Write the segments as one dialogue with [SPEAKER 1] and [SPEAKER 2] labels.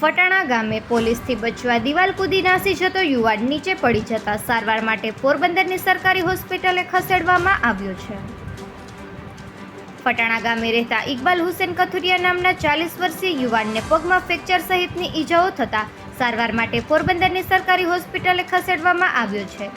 [SPEAKER 1] ફટાણા ગામે પોલીસથી બચવા દિવાલ કૂદી નાસી જતો યુવાન નીચે પડી જતા સારવાર માટે પોરબંદરની સરકારી હોસ્પિટલે ખસેડવામાં આવ્યો છે. ફટાણા ગામે રહેતા ઇકબાલ હુસેન કથુરિયા નામના ચાલીસ વર્ષીય યુવાનને પગમાં ફ્રેક્ચર સહિતની ઈજાઓ થતાં સારવાર માટે પોરબંદરની સરકારી હોસ્પિટલે ખસેડવામાં આવ્યો છે.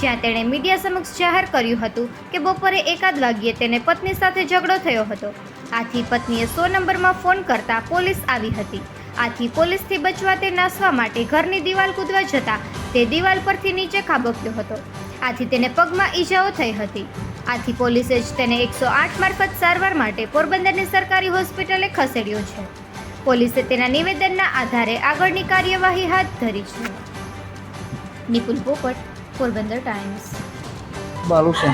[SPEAKER 1] જ્યાં તેણે મીડિયા સમક્ષ જાહેર કર્યું હતું કે બપોરે એકાદ વાગ્યે તેને પત્ની સાથે ઝઘડો થયો હતો. આથી પત્નીએ સો નંબરમાં ફોન કરતા પોલીસ આવી હતી. આથી પોલીસથી બચવા તે નાસવા માટે ઘરની દિવાલ કૂદવા જતા તે દિવાલ પરથી નીચે ખાબક્યો હતો. આથી તેને પગમાં ઈજાઓ થઈ હતી. આથી પોલીસે જ તેને એકસો આઠ મારફત સારવાર માટે પોરબંદરની સરકારી હોસ્પિટલે ખસેડ્યો છે. પોલીસે તેના નિવેદનના આધારે આગળની કાર્યવાહી હાથ ધરી છે. નિપુલ પોપટ પોરબંદર ટાઈમ્સ.
[SPEAKER 2] બાલુ છે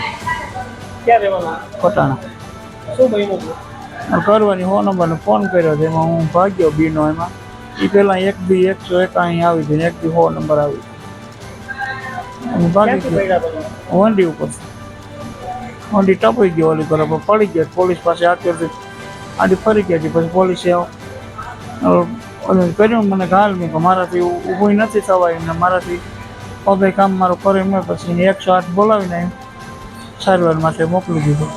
[SPEAKER 3] ક્યાં રહેવાનું?
[SPEAKER 2] પટાણા.
[SPEAKER 3] શું બન્યું
[SPEAKER 2] કરવાની હો નંબરનો ફોન કર્યો હતો એમાં હું ભાગ્યો બીનો એમાં. એ પહેલાં એક બી એકસો એકાણી આવી હતી એક બી હો નંબર આવી હું ભાગી ગયો. વંડી ઉપર. વંડી ટપાઈ ગયો ઓલી પણ પડી ગયો. પોલીસ પાસે આટલી હતી આડી ફરી ગયા પછી પોલીસે કર્યું મને ઘાલ મેં કે મારાથી ઊભું નથી થવાય ને મારાથી પગે કામ મારું કરે મેં પછી એકસો આઠ બોલાવીને સારવાર માટે મોકલી દીધું.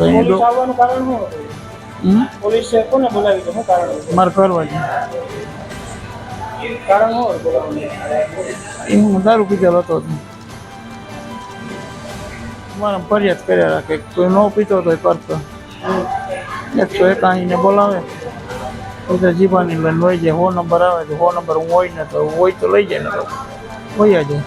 [SPEAKER 3] આવવાનું કારણ શું હતું? પોલીસે કોને બોલાવી હતું? શું કારણ
[SPEAKER 2] મારે કરવા
[SPEAKER 3] કારણ શું હતું?
[SPEAKER 2] એ હું દારૂ પીધેલો હતો. મારા ફરિયાદ કર્યા રાખે. કોઈ ન પીતો તો કરતો. એકસો એકાણીને બોલાવે. તો જીવાની લઈને હોય જાય. હો નંબર આવે તો હો નંબર હું હોય ને તો હોય તો લઈ જાય ને તો હોય જાય.